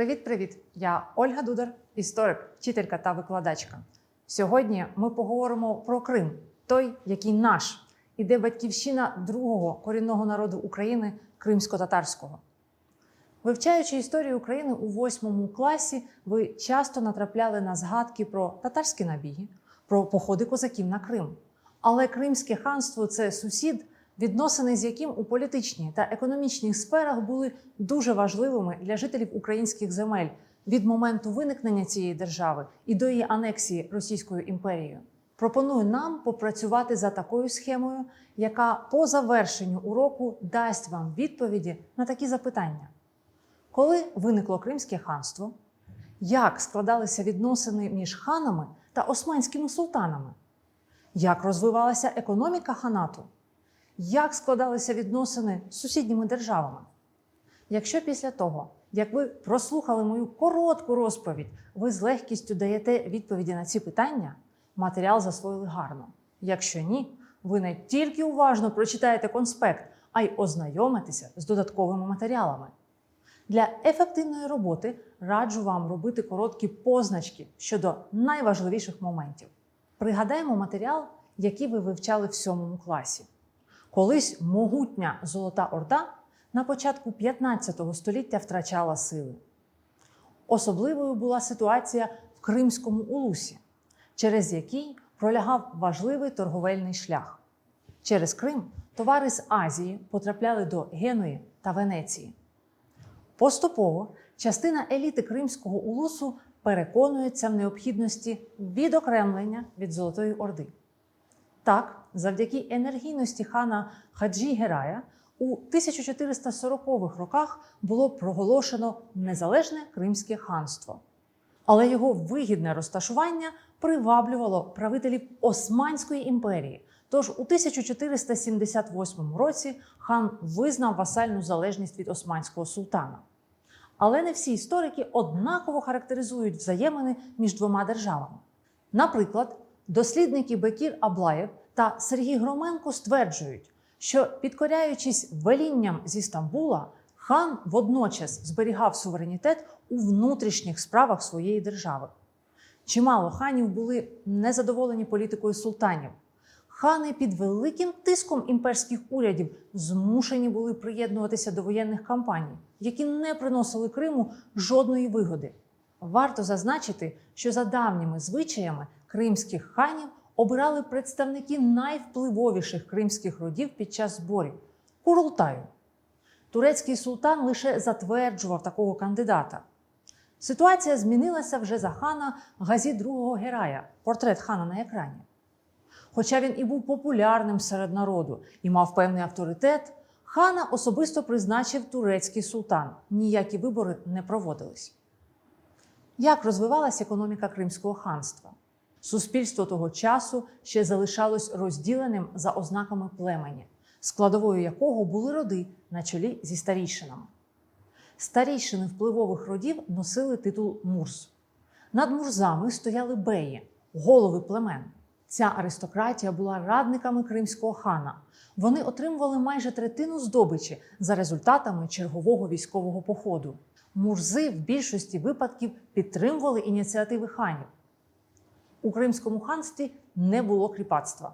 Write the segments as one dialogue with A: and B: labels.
A: Привіт-привіт! Я Ольга Дудар, історик, вчителька та викладачка. Сьогодні ми поговоримо про Крим, той, який наш, і де батьківщина другого корінного народу України кримсько-татарського. Вивчаючи історію України у восьмому класі, ви часто натрапляли на згадки про татарські набіги, про походи козаків на Крим. Але Кримське ханство це сусід, відносини з яким у політичній та економічних сферах були дуже важливими для жителів українських земель від моменту виникнення цієї держави і до її анексії Російською імперією. Пропоную нам попрацювати за такою схемою, яка по завершенню уроку дасть вам відповіді на такі запитання. Коли виникло Кримське ханство, як складалися відносини між ханами та османськими султанами? Як розвивалася економіка ханату? Як складалися відносини з сусідніми державами? Якщо після того, як ви прослухали мою коротку розповідь, ви з легкістю даєте відповіді на ці питання, матеріал засвоїли гарно. Якщо ні, ви не тільки уважно прочитаєте конспект, а й ознайомитеся з додатковими матеріалами. Для ефективної роботи раджу вам робити короткі позначки щодо найважливіших моментів. Пригадаємо матеріал, який ви вивчали в сьомому класі. Колись могутня Золота Орда на початку 15 століття втрачала сили. Особливою була ситуація в Кримському улусі, через який пролягав важливий торговельний шлях. Через Крим товари з Азії потрапляли до Генуї та Венеції. Поступово частина еліти Кримського улусу переконується в необхідності відокремлення від Золотої Орди. Так, завдяки енергійності хана Хаджі Герая у 1440-х роках було проголошено незалежне Кримське ханство. Але його вигідне розташування приваблювало правителів Османської імперії. Тож у 1478 році хан визнав васальну залежність від османського султана. Але не всі історики однаково характеризують взаємини між двома державами. Наприклад, дослідники Бекір Аблаєв та Сергій Громенко стверджують, що підкоряючись велінням зі Стамбула, хан водночас зберігав суверенітет у внутрішніх справах своєї держави. Чимало ханів були незадоволені політикою султанів. Хани під великим тиском імперських урядів змушені були приєднуватися до воєнних кампаній, які не приносили Криму жодної вигоди. Варто зазначити, що за давніми звичаями кримських ханів обирали представники найвпливовіших кримських родів під час зборів Курултаю. Турецький султан лише затверджував такого кандидата. Ситуація змінилася вже за хана Газі II Герая, портрет хана на екрані. Хоча він і був популярним серед народу і мав певний авторитет, хана особисто призначив турецький султан. Ніякі вибори не проводились. Як розвивалася економіка Кримського ханства? Суспільство того часу ще залишалось розділеним за ознаками племені, складовою якого були роди на чолі зі старійшинами. Старійшини впливових родів носили титул Мурс. Над мурзами стояли беї, голови племен. Ця аристократія була радниками кримського хана. Вони отримували майже третину здобичі за результатами чергового військового походу. Мурзи в більшості випадків підтримували ініціативи ханів. У Кримському ханстві не було кріпацтва.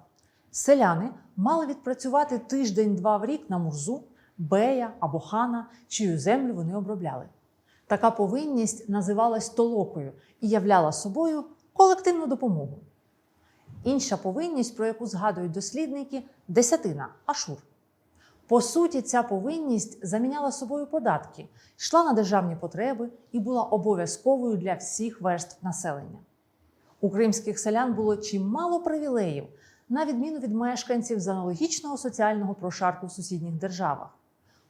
A: Селяни мали відпрацювати тиждень-два в рік на мурзу, бея або хана, чию землю вони обробляли. Така повинність називалась толокою і являла собою колективну допомогу. Інша повинність, про яку згадують дослідники, десятина ашур. По суті, ця повинність заміняла собою податки, йшла на державні потреби і була обов'язковою для всіх верств населення. У кримських селян було чимало привілеїв, на відміну від мешканців з аналогічного соціального прошарку в сусідніх державах.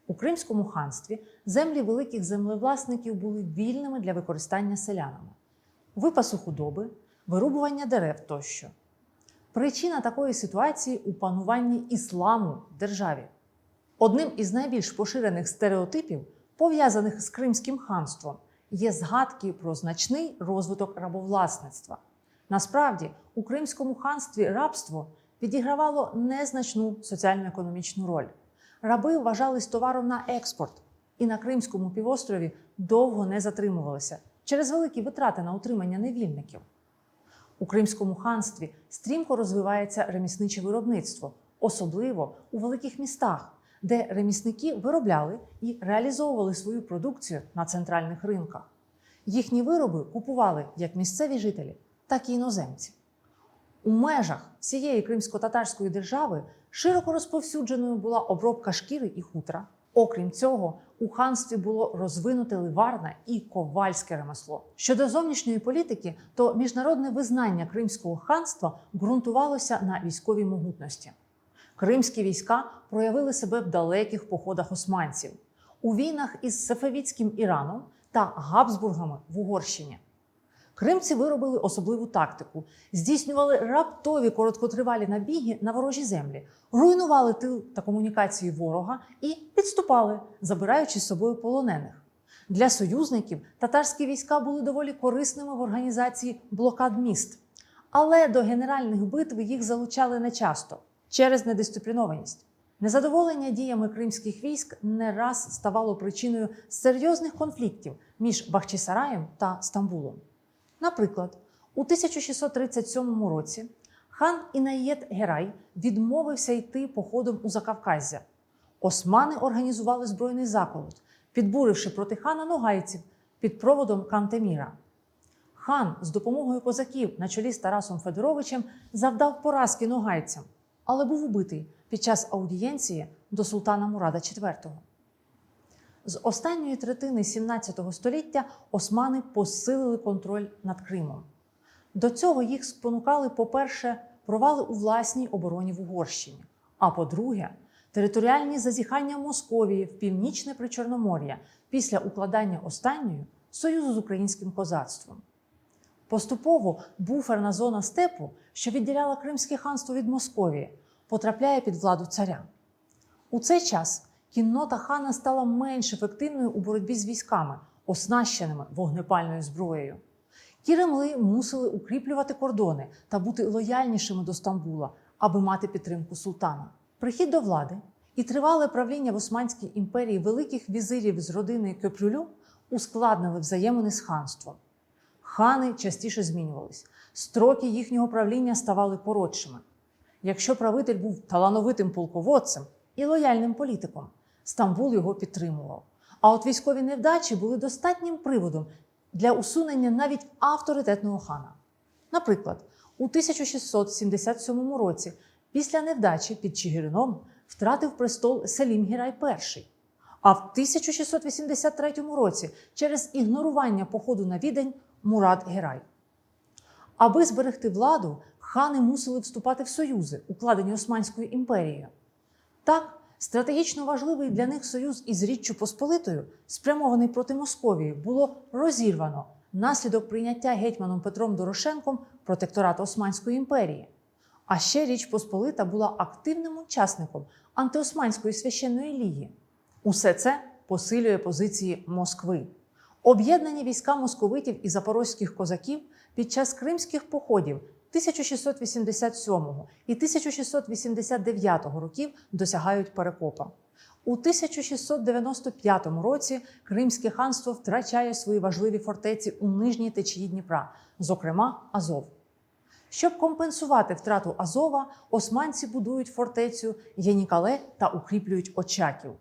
A: У Кримському ханстві землі великих землевласників були вільними для використання селянами, випасу худоби, вирубування дерев тощо. Причина такої ситуації у пануванні ісламу в державі. Одним із найбільш поширених стереотипів, пов'язаних з Кримським ханством, є згадки про значний розвиток рабовласництва. Насправді, у Кримському ханстві рабство відігравало незначну соціально-економічну роль. Раби вважались товаром на експорт. і на Кримському півострові довго не затримувалися через великі витрати на утримання невільників. У Кримському ханстві стрімко розвивається ремісниче виробництво, особливо у великих містах, де ремісники виробляли і реалізовували свою продукцію на центральних ринках. Їхні вироби купували як місцеві жителі, так і іноземці. У межах всієї кримсько-татарської держави широко розповсюдженою була обробка шкіри і хутра. Окрім цього, у ханстві було розвинуте ливарне і ковальське ремесло. Щодо зовнішньої політики, то міжнародне визнання Кримського ханства ґрунтувалося на військовій могутності. Кримські війська проявили себе в далеких походах османців у війнах із Сефевідським Іраном та Габсбургами в Угорщині. Кримці виробили особливу тактику, здійснювали раптові короткотривалі набіги на ворожі землі, руйнували тил та комунікації ворога і підступали, забираючи з собою полонених. Для союзників татарські війська були доволі корисними в організації блокад міст, але до генеральних битв їх залучали нечасто через недисциплінованість. Незадоволення діями кримських військ не раз ставало причиною серйозних конфліктів між Бахчисараєм та Стамбулом. Наприклад, у 1637 році хан Інаєт Герай відмовився йти походом у Закавказя. Османи організували збройний заколот, підбуривши проти хана ногайців під проводом Кантеміра. Хан з допомогою козаків на чолі з Тарасом Федоровичем завдав поразки ногайцям, але був убитий під час аудієнції до султана Мурада IV. З останньої третини 17 століття османи посилили контроль над Кримом. До цього їх спонукали, по-перше, провали у власній обороні в Угорщині, а по-друге, територіальні зазіхання Московії в північне Причорномор'я після укладання останньої союзу з українським козацтвом. Поступово буферна зона степу, що відділяла Кримське ханство від Московії, потрапляє під владу царя. У цей час кіннота хана стала менш ефективною у боротьбі з військами, оснащеними вогнепальною зброєю. Кіремли мусили укріплювати кордони та бути лояльнішими до Стамбула, аби мати підтримку султана. Прихід до влади і тривале правління в Османській імперії великих візирів з родини Кьоплюлю ускладнили взаємини з ханством. Хани частіше змінювались, строки їхнього правління ставали коротшими. Якщо правитель був талановитим полководцем і лояльним політиком, Стамбул його підтримував. А от військові невдачі були достатнім приводом для усунення навіть авторитетного хана. Наприклад, у 1677 році, після невдачі під Чигирином, втратив престол Селім Гірай І. А в 1683 році через ігнорування походу на відень Мурад Герай. Аби зберегти владу, хани мусили вступати в союзи, укладені Османською імперією. Так, стратегічно важливий для них союз із Річчю Посполитою, спрямований проти Московії, було розірвано внаслідок прийняття гетьманом Петром Дорошенком протекторату Османської імперії. А ще Річ Посполита була активним учасником антиосманської священної ліги. Усе це посилює позиції Москви. Об'єднані війська московитів і запорозьких козаків під час кримських походів 1687 і 1689 років досягають перекопа. У 1695 році Кримське ханство втрачає свої важливі фортеці у нижній течії Дніпра, зокрема Азов. Щоб компенсувати втрату Азова, османці будують фортецю Єнікале та укріплюють Очаків.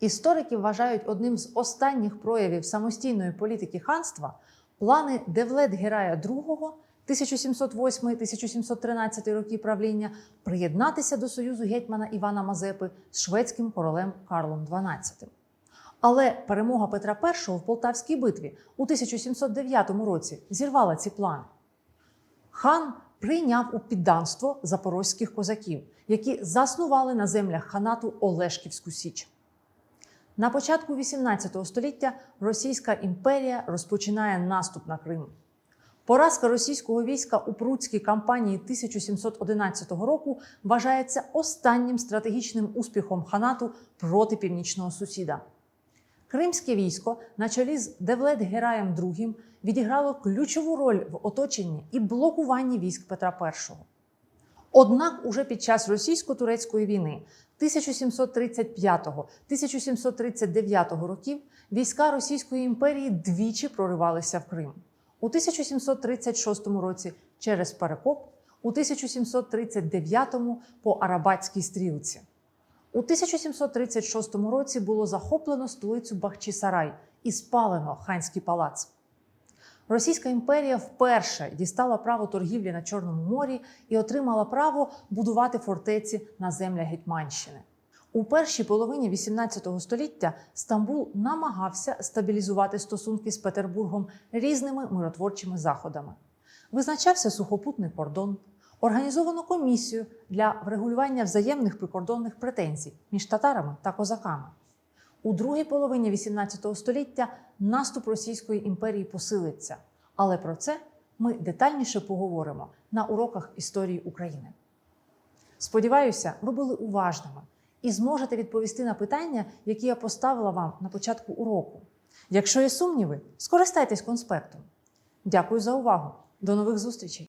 A: Історики вважають одним з останніх проявів самостійної політики ханства плани Девлет Герая II 1708-1713 роки правління приєднатися до союзу гетьмана Івана Мазепи з шведським королем Карлом XII. Але перемога Петра І в Полтавській битві у 1709 році зірвала ці плани. Хан прийняв у підданство запорозьких козаків, які заснували на землях ханату Олешківську Січ. На початку XVIII століття Російська імперія розпочинає наступ на Крим. Поразка російського війська у Пруцькій кампанії 1711 року вважається останнім стратегічним успіхом ханату проти північного сусіда. Кримське військо на чолі з Девлет Гераєм II відіграло ключову роль в оточенні і блокуванні військ Петра І. Однак, уже під час російсько-турецької війни 1735-1739 років війська Російської імперії двічі проривалися в Крим. У 1736 році через Перекоп, у 1739 по Арабатській стрілці. У 1736 році було захоплено столицю Бахчисарай і спалено ханський палац. Російська імперія вперше дістала право торгівлі на Чорному морі і отримала право будувати фортеці на землях Гетьманщини. У першій половині XVIII століття Стамбул намагався стабілізувати стосунки з Петербургом різними миротворчими заходами. Визначався сухопутний кордон, організовано комісію для врегулювання взаємних прикордонних претензій між татарами та козаками. У другій половині XVIII століття наступ Російської імперії посилиться, але про це ми детальніше поговоримо на уроках історії України. Сподіваюся, ви були уважними і зможете відповісти на питання, які я поставила вам на початку уроку. Якщо є сумніви, скористайтесь конспектом. Дякую за увагу. До нових зустрічей!